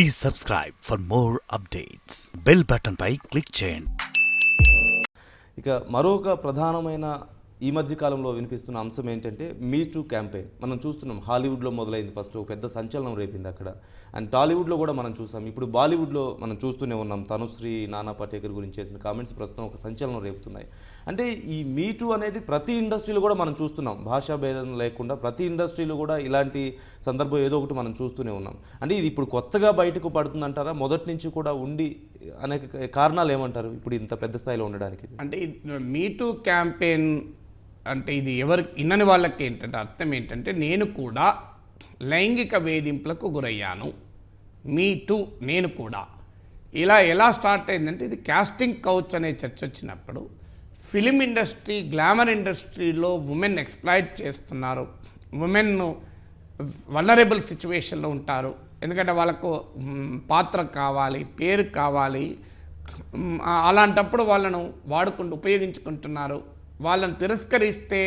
Please subscribe for more updates bell button పై click చేయండి. ఇక మరొక ప్రధానమైన ఈ మధ్య కాలంలో వినిపిస్తున్న అంశం ఏంటంటే మీ టూ క్యాంపెయిన్. మనం చూస్తున్నాం హాలీవుడ్లో మొదలైంది ఫస్ట్ ఒక పెద్ద సంచలనం రేపింది అక్కడ. అండ్ టాలీవుడ్లో కూడా మనం చూసాం. ఇప్పుడు బాలీవుడ్లో మనం చూస్తూనే ఉన్నాం తనుశ్రీ నానా పటేకర్ గురించి చేసిన కామెంట్స్ ప్రస్తుతం ఒక సంచలనం రేపుతున్నాయి. అంటే ఈ మీ టూ అనేది ప్రతి ఇండస్ట్రీలో కూడా మనం చూస్తున్నాం. భాషా భేదం లేకుండా ప్రతి ఇండస్ట్రీలో కూడా ఇలాంటి సందర్భం ఏదో ఒకటి మనం చూస్తూనే ఉన్నాం. అంటే ఇది ఇప్పుడు కొత్తగా బయటకు పడుతుందంటారా? మొదటి నుంచి కూడా ఉండి అనేక కారణాలు ఏమంటారు? ఇప్పుడు ఇంత పెద్ద స్థాయిలో ఉండడానికి. అంటే మీ టూ క్యాంపెయిన్ అంటే ఇది ఎవరు ఇన్నని వాళ్ళకి ఏంటంటే అర్థం ఏంటంటే నేను కూడా లైంగిక వేధింపులకు గురయ్యాను. మీ టూ నేను కూడా. ఇలా ఎలా స్టార్ట్ అయిందంటే ఇది క్యాస్టింగ్ కౌచ్ అనే చర్చ వచ్చినప్పుడు ఫిలిం ఇండస్ట్రీ గ్లామర్ ఇండస్ట్రీలో ఉమెన్ ఎక్స్ప్లాయిట్ చేస్తున్నారు. ఉమెన్ వలరబుల్ సిచ్యువేషన్లో ఉంటారు. ఎందుకంటే వాళ్ళకు పాత్ర కావాలి పేరు కావాలి. అలాంటప్పుడు వాళ్ళను వాడుకుంటూ ఉపయోగించుకుంటున్నారు. వాళ్ళని తిరస్కరిస్తే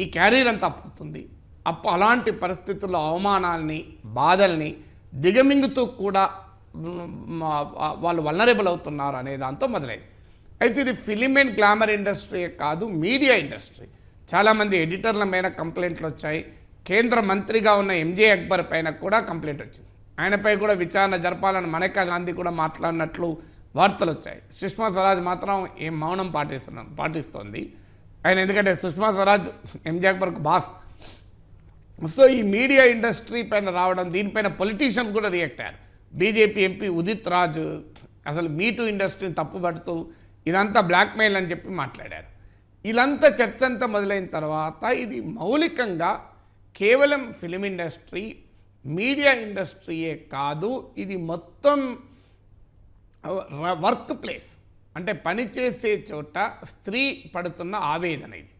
ఈ క్యారీర్ అంతా పోతుంది. అప్పు అలాంటి పరిస్థితుల్లో అవమానాల్ని బాధల్ని దిగమింగుతూ కూడా వాళ్ళు వలనరబుల్ అవుతున్నారు అనే దాంతో మొదలైంది. అయితే ఇది ఫిలిం అండ్ గ్లామర్ ఇండస్ట్రీ కాదు మీడియా ఇండస్ట్రీ. చాలామంది ఎడిటర్ల మీద కంప్లైంట్లు వచ్చాయి. కేంద్ర మంత్రిగా ఉన్న ఎంజే అక్బర్ పైన కూడా కంప్లైంట్ వచ్చింది. ఆయనపై కూడా విచారణ జరపాలని మనకా గాంధీ కూడా మాట్లాడినట్లు వార్తలు వచ్చాయి. సుష్మా స్వరాజ్ మాత్రం ఏం మౌనం పాటిస్తున్నాం పాటిస్తోంది? ఆయన ఎందుకంటే సుష్మా స్వరాజ్ ఎంజాక్బర్కు బాస్. సో ఈ మీడియా ఇండస్ట్రీ పైన రావడం దీనిపైన పొలిటీషియన్స్ కూడా రియాక్ట్ అయ్యారు. బీజేపీ ఎంపీ ఉదిత్ రాజ్ అసలు మీటూ ఇండస్ట్రీని తప్పుపడుతూ ఇదంతా బ్లాక్మెయిల్ అని చెప్పి మాట్లాడారు. ఇదంతా చర్చ అంతా మొదలైన తర్వాత ఇది మౌలికంగా కేవలం ఫిలిం ఇండస్ట్రీ మీడియా ఇండస్ట్రీయే కాదు ఇది మొత్తం వర్క్ ప్లేస్. అంటే పనిచేసే చోట స్త్రీ పడుతున్న ఆవేదన ఇది.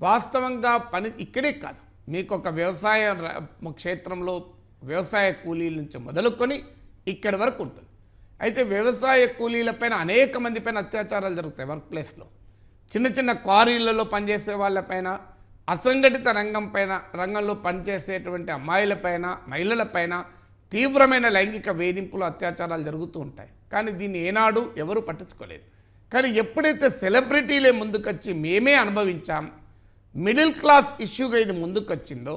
వాస్తవంగా పని ఇక్కడే కాదు. మీకు ఒక వ్యవసాయ క్షేత్రంలో వ్యవసాయ కూలీల నుంచి మొదలుకొని ఇక్కడి వరకు ఉంటుంది. అయితే వ్యవసాయ కూలీలపైన అనేక మంది పైన అత్యాచారాలు జరుగుతాయి వర్క్ ప్లేస్లో. చిన్న చిన్న క్వారీలలో పనిచేసే వాళ్ళపైన అసంఘటిత రంగం పైన రంగంలో పనిచేసేటువంటి అమ్మాయిలపైన మహిళలపైన తీవ్రమైన లైంగిక వేధింపులు అత్యాచారాలు జరుగుతూ ఉంటాయి. కానీ దీన్ని ఏనాడు ఎవరు పట్టించుకోలేదు. కానీ ఎప్పుడైతే సెలబ్రిటీలే ముందుకొచ్చి మేమే అనుభవించాం మిడిల్ క్లాస్ ఇష్యూగా ఇది ముందుకొచ్చిందో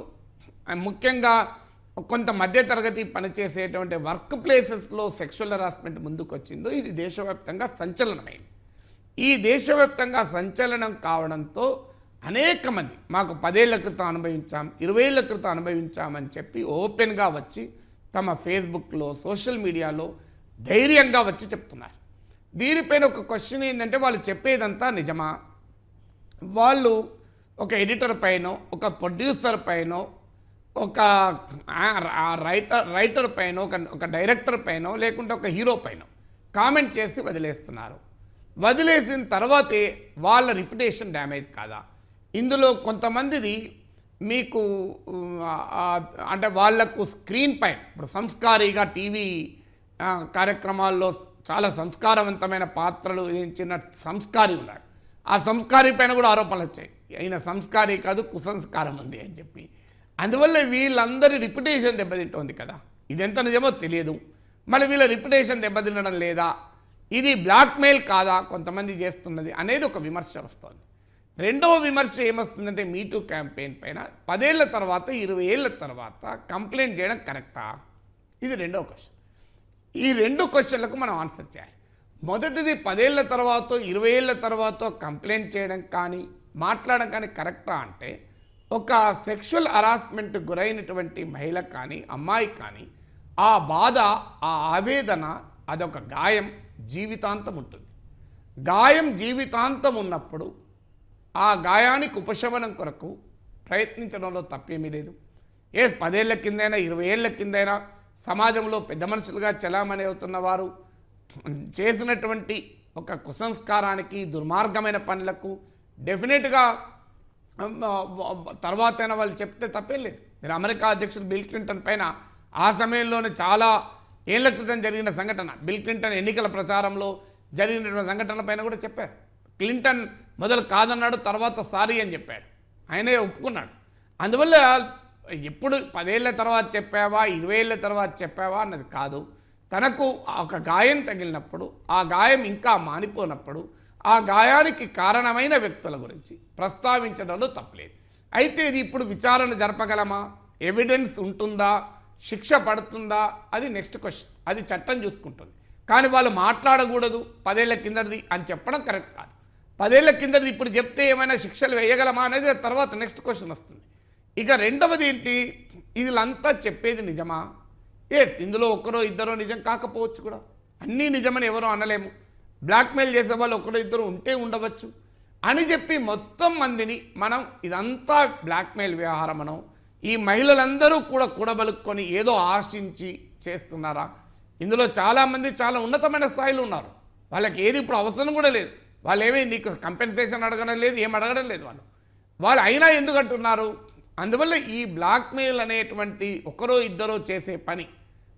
ముఖ్యంగా కొంత మధ్యతరగతి పనిచేసేటువంటి వర్క్ ప్లేసెస్లో సెక్షువల్ హరాస్మెంట్ ముందుకొచ్చిందో ఇది దేశవ్యాప్తంగా సంచలనమైంది. ఈ దేశవ్యాప్తంగా సంచలనం కావడంతో అనేక మంది మాకు పదేళ్ళ క్రితం అనుభవించాం ఇరవై ఏళ్ళ క్రితం అనుభవించామని చెప్పి ఓపెన్గా వచ్చి తమ ఫేస్బుక్లో సోషల్ మీడియాలో ధైర్యంగా వచ్చి చెప్తున్నారు. దీనిపైన ఒక క్వశ్చన్ ఏంటంటే వాళ్ళు చెప్పేదంతా నిజమా? వాళ్ళు ఒక ఎడిటర్ పైన ఒక ప్రొడ్యూసర్ పైన ఒక రైటర్ రైటర్ పైన ఒక ఒక డైరెక్టర్ పైన లేకుంటే ఒక హీరో పైన కామెంట్ చేసి వదిలేస్తున్నారు. వదిలేసిన తర్వాతే వాళ్ళ రిప్యుటేషన్ డ్యామేజ్ కాదా? ఇందులో కొంతమందిది మీకు అంటే వాళ్ళకు స్క్రీన్ పైన ఇప్పుడు సంస్కారిగా టీవీ కార్యక్రమాల్లో చాలా సంస్కారవంతమైన పాత్రలు వహించిన సంస్కారి ఉన్నారు. ఆ సంస్కారి పైన కూడా ఆరోపణలు వచ్చాయి. అయిన సంస్కారి కాదు కుసంస్కారం ఉంది అని చెప్పి. అందువల్ల వీళ్ళందరి రిప్యుటేషన్ దెబ్బతింటోంది కదా. ఇది ఎంత నిజమో తెలియదు. మరి వీళ్ళ రిప్యుటేషన్ దెబ్బతినడం లేదా? ఇది బ్లాక్మెయిల్ కాదా? కొంతమంది చేస్తున్నది అనేది ఒక విమర్శ వస్తుంది. రెండవ విమర్శ ఏమొస్తుందంటే మీటూ క్యాంపెయిన్ పైన పదేళ్ళ తర్వాత ఇరవై ఏళ్ళ తర్వాత కంప్లైంట్ చేయడం కరెక్టా ఇది రెండవ క్వశ్చన్ ఈ రెండు క్వశ్చన్లకు మనం ఆన్సర్ చేయాలి. మొదటిది పదేళ్ళ తర్వాత ఇరవై ఏళ్ళ తర్వాత కంప్లైంట్ చేయడం కానీ మాట్లాడడం కానీ కరెక్టా అంటే ఒక సెక్షువల్ హరాస్మెంట్ గురైనటువంటి మహిళ కానీ అమ్మాయి కానీ ఆ బాధ ఆ ఆవేదన అదొక గాయం జీవితాంతం ఉంటుంది. గాయం జీవితాంతం ఉన్నప్పుడు ఆ గాయానికి ఉపశమనం కొరకు ప్రయత్నించడంలో తప్పేమీ లేదు. ఏ పదేళ్ళ కిందైనా ఇరవై ఏళ్ళ కిందైనా సమాజంలో పెద్ద మనుషులుగా చలామణి అవుతున్న వారు చేసినటువంటి ఒక కుసంస్కారానికి దుర్మార్గమైన పనులకు డెఫినెట్గా తర్వాత వాళ్ళు చెప్తే తప్పేం లేదు. మీరు అమెరికా అధ్యక్షుడు బిల్ క్లింటన్ పైన ఆ సమయంలోనే చాలా ఏళ్ళ క్రితం జరిగిన సంఘటన బిల్ క్లింటన్ ఎన్నికల ప్రచారంలో జరిగినటువంటి సంఘటనల పైన కూడా చెప్పారు. క్లింటన్ మొదలు కాదన్నాడు తర్వాత సారీ అని చెప్పాడు. ఆయనే ఒప్పుకున్నాడు. అందువల్ల ఎప్పుడు పదేళ్ళ తర్వాత చెప్పావా ఇరవై ఏళ్ళ తర్వాత చెప్పావా అన్నది కాదు. తనకు ఒక గాయం తగిలినప్పుడు ఆ గాయం ఇంకా మానిపోనప్పుడు ఆ గాయానికి కారణమైన వ్యక్తుల గురించి ప్రస్తావించడంలో తప్పలేదు. అయితే ఇది ఇప్పుడు విచారణ జరపగలమా? ఎవిడెన్స్ ఉంటుందా? శిక్ష పడుతుందా? అది నెక్స్ట్ క్వశ్చన్. అది చట్టం చూసుకుంటుంది. కానీ వాళ్ళు మాట్లాడకూడదు పదేళ్ళ కిందది అని చెప్పడం కరెక్ట్ కాదు. పదేళ్ళ కిందది ఇప్పుడు చెప్తే ఏమైనా శిక్షలు వేయగలమా అనేది తర్వాత నెక్స్ట్ క్వశ్చన్ వస్తుంది. ఇక రెండవది ఏంటి? వీళ్ళంతా చెప్పేది నిజమా? ఏ ఇందులో ఒక్కరో ఇద్దరో నిజం కాకపోవచ్చు కూడా. అన్నీ నిజమని ఎవరో అనలేము. బ్లాక్మెయిల్ చేసే వాళ్ళు ఒకరో ఇద్దరు ఉంటే ఉండవచ్చు. అని చెప్పి మొత్తం మందిని మనం ఇదంతా బ్లాక్మెయిల్ వ్యవహారం మనం ఈ మహిళలందరూ కూడా కూడబలుక్కొని ఏదో ఆశించి చేస్తున్నారా? ఇందులో చాలామంది చాలా ఉన్నతమైన స్థాయిలో ఉన్నారు. వాళ్ళకి ఏది ఇప్పుడు అవసరం కూడా లేదు. వాళ్ళు ఏమీ నీకు కంపెన్సేషన్ అడగడం లేదు ఏం అడగడం లేదు వాళ్ళు. వాళ్ళు అయినా ఎందుకు అంటున్నారు? అందువల్ల ఈ బ్లాక్మెయిల్ అనేటువంటి ఒకరో ఇద్దరో చేసే పని.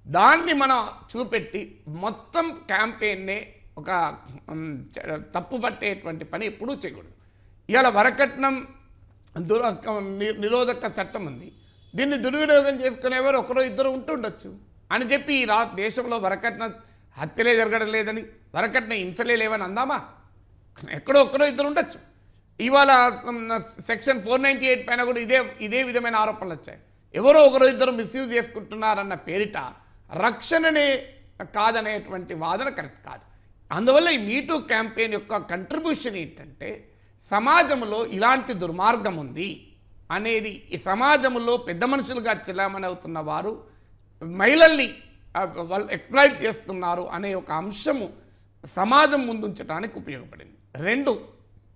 దాన్ని మనం చూపెట్టి మొత్తం క్యాంపెయిన్నే ఒక చ- తప్పు పట్టేటువంటి పని ఎప్పుడూ చేయకూడదు. ఇవాళ వరకట్నం దుర నిరోధక చట్టం ఉంది. దీన్ని దుర్వినియోగం చేసుకునేవారు ఒకరో ఇద్దరు ఉంటుండొచ్చు అని చెప్పి ఈ రా దేశంలో వరకట్న హత్యలే జరగడం లేదని వరకట్న హింసలే లేవని అందామా? ఎక్కడో ఒక్కరో ఇద్దరు ఉండొచ్చు. ఇవాళ సెక్షన్ ఫోర్ నైంటీ ఎయిట్ పైన కూడా ఇదే ఇదే విధమైన ఆరోపణలు వచ్చాయి. ఎవరో ఒకరో ఇద్దరు మిస్యూజ్ చేసుకుంటున్నారన్న పేరిట రక్షణనే కాదనేటువంటి వాదన కరెక్ట్ కాదు. అందువల్ల ఈ మీటూ క్యాంపెయిన్ యొక్క కంట్రిబ్యూషన్ ఏంటంటే సమాజంలో ఇలాంటి దుర్మార్గం ఉంది అనేది ఈ సమాజంలో పెద్ద మనుషులుగా చెలామణి అవుతున్న వారు మహిళల్ని వాళ్ళు ఎక్స్ప్లాయిట్ చేస్తున్నారు అనే ఒక అంశము సమాజం ముందుంచడానికి ఉపయోగపడింది. రెండు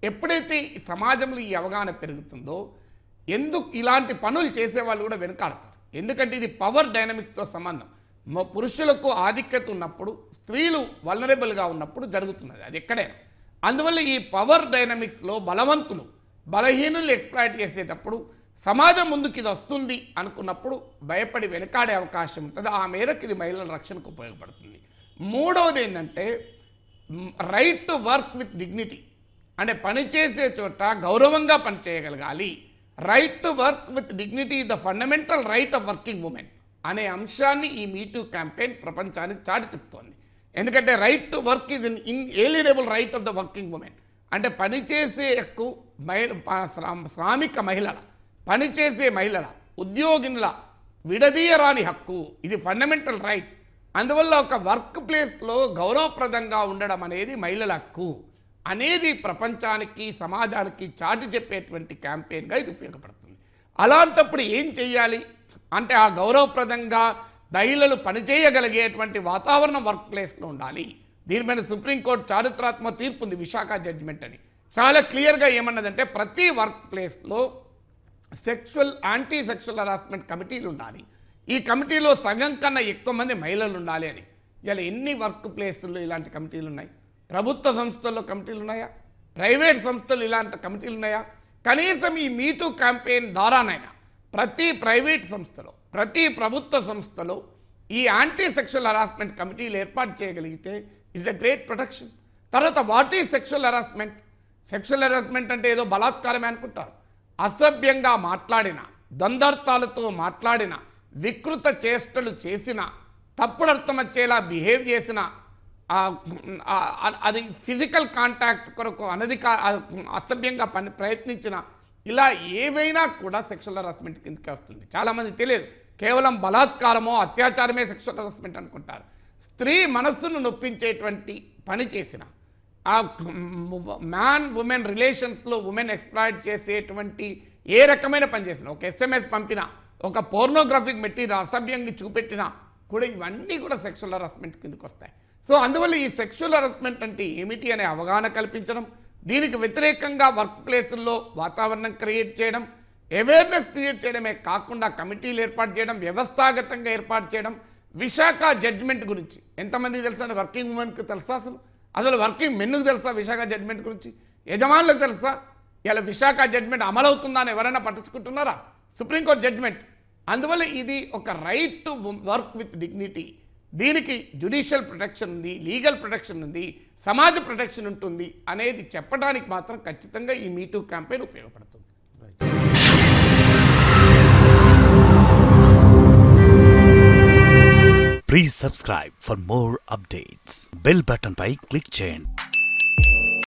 ఎప్పుడైతే ఈ సమాజంలో ఈ అవగాహన పెరుగుతుందో ఎందుకు ఇలాంటి పనులు చేసే వాళ్ళు కూడా వెనకాడతారు. ఎందుకంటే ఇది పవర్ డైనమిక్స్తో సంబంధం. పురుషులకు ఆధిక్యత ఉన్నప్పుడు స్త్రీలు వలనరబుల్గా ఉన్నప్పుడు జరుగుతున్నది. అది ఎక్కడైనా. అందువల్ల ఈ పవర్ డైనమిక్స్లో బలవంతులు బలహీనులు ఎక్స్ప్లాయిట్ చేసేటప్పుడు సమాజం ముందుకు ఇది వస్తుంది అనుకున్నప్పుడు భయపడి వెనకాడే అవకాశం ఉంటుంది. ఆ మేరకు ఇది మహిళల రక్షణకు ఉపయోగపడుతుంది. మూడవది ఏంటంటే right to work with dignity అంటే పనిచేసే చోట గౌరవంగా పనిచేయగలగాలి right to work with dignity the fundamental right of working women అనే అంశాన్ని ఈ మీటూ క్యాంపెయిన్ ప్రపంచానికి చాటి చెప్తోంది. ఎందుకంటే right to work is in inalienable right of the working women అంటే పనిచేసే హక్కు మహిళ శ్రామిక మహిళల పనిచేసే మహిళల ఉద్యోగినుల విడదీయరాని హక్కు. ఇది ఫండమెంటల్ రైట్ అందువల్ల ఒక వర్క్ ప్లేస్లో గౌరవప్రదంగా ఉండడం అనేది మహిళల హక్కు అనేది ప్రపంచానికి సమాజానికి చాటి చెప్పేటువంటి క్యాంపెయిన్గా ఇది ఉపయోగపడుతుంది. అలాంటప్పుడు ఏం చేయాలి అంటే ఆ గౌరవప్రదంగా మహిళలు పనిచేయగలిగేటువంటి వాతావరణం వర్క్ ప్లేస్లో ఉండాలి. దీనిపైన సుప్రీంకోర్టు చారిత్రాత్మక తీర్పు ఉంది విశాఖ జడ్జిమెంట్ అని. చాలా క్లియర్గా ఏమన్నదంటే ప్రతి వర్క్ ప్లేస్లో సెక్షువల్ యాంటీ సెక్షువల్ హరాస్మెంట్ కమిటీలు ఉండాలి. ఈ కమిటీలో సగం కన్నా ఎక్కువ మంది మహిళలు ఉండాలి అని. ఇలా ఎన్ని వర్క్ ప్లేసుల్లో ఇలాంటి కమిటీలు ఉన్నాయి? ప్రభుత్వ సంస్థల్లో కమిటీలు ఉన్నాయా? ప్రైవేట్ సంస్థలు ఇలాంటి కమిటీలు ఉన్నాయా? కనీసం ఈ మీటూ క్యాంపెయిన్ ద్వారానైనా ప్రతి ప్రైవేట్ సంస్థలో ప్రతి ప్రభుత్వ సంస్థలో ఈ యాంటీ సెక్షువల్ హరాస్మెంట్ కమిటీలు ఏర్పాటు చేయగలిగితే ఇట్స్ అ గ్రేట్ ప్రొటెక్షన్. తర్వాత వాట్ ఈ సెక్షువల్ హరాస్మెంట్? సెక్షువల్ హెరాస్మెంట్ అంటే ఏదో బలాత్కారమే అనుకుంటారు. అసభ్యంగా మాట్లాడిన దందర్థాలతో మాట్లాడిన వికృత చేష్టలు చేసిన తప్పుడు అర్థం వచ్చేలా బిహేవ్ చేసిన అది ఫిజికల్ కాంటాక్ట్ కొరకు అనధిక అసభ్యంగా పని ప్రయత్నించిన ఇలా ఏవైనా కూడా సెక్షువల్ హరాస్మెంట్ కిందకి వస్తుంది. చాలామంది తెలియదు. కేవలం బలాత్కారమో అత్యాచారమే సెక్షువల్ హరాస్మెంట్ అనుకుంటారు. స్త్రీ మనస్సును నొప్పించేటువంటి పని చేసిన ఆ మ్యాన్ ఉమెన్ రిలేషన్స్లో ఉమెన్ ఎక్స్ప్లాయిట్ చేసేటువంటి ఏ రకమైన పని చేసినా ఒక ఎస్ఎంఎస్ పంపినా ఒక పోర్నోగ్రఫిక్ మెటీరియల్ అసభ్యంగా చూపెట్టినా కూడా ఇవన్నీ కూడా సెక్షువల్ హరాస్మెంట్ కిందకు వస్తాయి. సో అందువల్ల ఈ సెక్షువల్ హరాస్మెంట్ అంటే ఏమిటి అనే అవగాహన కల్పించడం దీనికి వ్యతిరేకంగా వర్క్ ప్లేసుల్లో వాతావరణం క్రియేట్ చేయడం అవేర్నెస్ క్రియేట్ చేయడమే కాకుండా కమిటీలు ఏర్పాటు చేయడం వ్యవస్థాగతంగా ఏర్పాటు చేయడం విశాఖ జడ్జిమెంట్ గురించి. ఎంతమంది తెలుసా వర్కింగ్ ఉమెన్కి తెలుసా అసలు? అసలు వర్కింగ్ మెన్నుకు తెలుసా విశాఖ జడ్జిమెంట్ గురించి? యజమానులకు తెలుసా? ఇలా విశాఖ జడ్జిమెంట్ అమలవుతుందా అని ఎవరైనా పట్టించుకుంటున్నారా? సుప్రీంకోర్టు జడ్జిమెంట్ అందువల్ల ఇది ఒక right to work with dignity దీనికి జుడిషియల్ ప్రొటెక్షన్ ఉంది లీగల్ ప్రొటెక్షన్ ఉంది సమాజ ప్రొటెక్షన్ ఉంటుంది అనేది చెప్పడానికి మాత్రం ఖచ్చితంగా ఈ మీటూ క్యాంపెయిన్ ఉపయోగపడుతుంది. Please subscribe for more updates bell button పై క్లిక్ చేయండి.